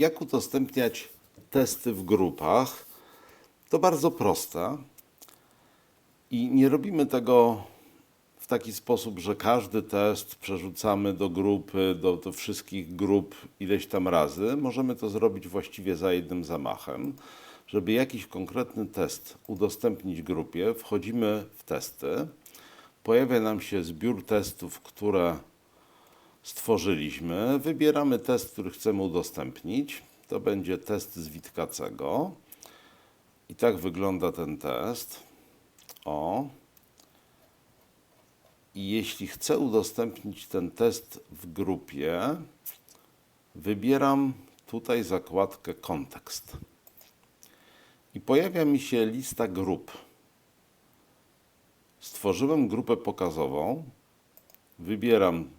Jak udostępniać testy w grupach? To bardzo proste. I nie robimy tego w taki sposób, że każdy test przerzucamy do grupy, do, do wszystkich grup ileś tam razy. Możemy to zrobić właściwie za jednym zamachem. Żeby jakiś konkretny test udostępnić grupie, wchodzimy w testy. Pojawia nam się zbiór testów, które stworzyliśmy. Wybieramy test, który chcemy udostępnić. To będzie test z Witkacego. I tak wygląda ten test. O. I jeśli chcę udostępnić ten test w grupie, wybieram tutaj zakładkę kontekst. I pojawia mi się lista grup. Stworzyłem grupę pokazową, wybieram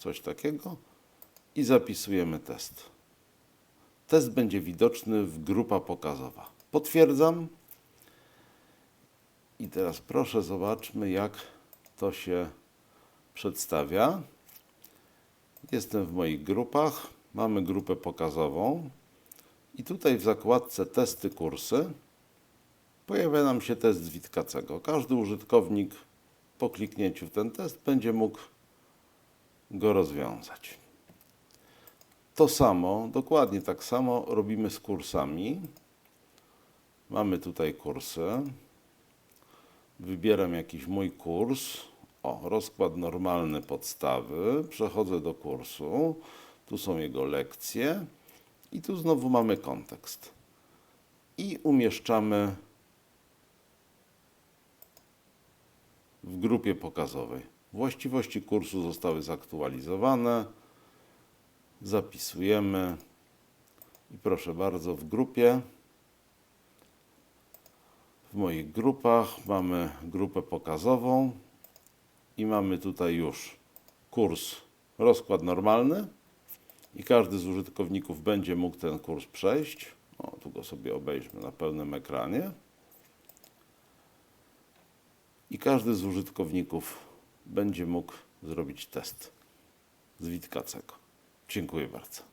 coś takiego i zapisujemy test. Test będzie widoczny w grupa pokazowa. Potwierdzam. I teraz proszę zobaczmy, jak to się przedstawia. Jestem w moich grupach. Mamy grupę pokazową. I tutaj w zakładce testy kursy pojawia nam się test Witkacego. Każdy użytkownik po kliknięciu w ten test będzie mógł go rozwiązać. To samo, dokładnie tak samo robimy z kursami. Mamy tutaj kursy. Wybieram jakiś mój kurs. O, rozkład normalny podstawy. Przechodzę do kursu. Tu są jego lekcje. I tu znowu mamy kontekst. I umieszczamy w grupie pokazowej. Właściwości kursu zostały zaktualizowane. Zapisujemy. I proszę bardzo, w grupie, w moich grupach mamy grupę pokazową i mamy tutaj już kurs, rozkład normalny i każdy z użytkowników będzie mógł ten kurs przejść. O, tu go sobie obejrzmy na pełnym ekranie. I każdy z użytkowników będzie mógł zrobić test z Witkacego. Dziękuję bardzo.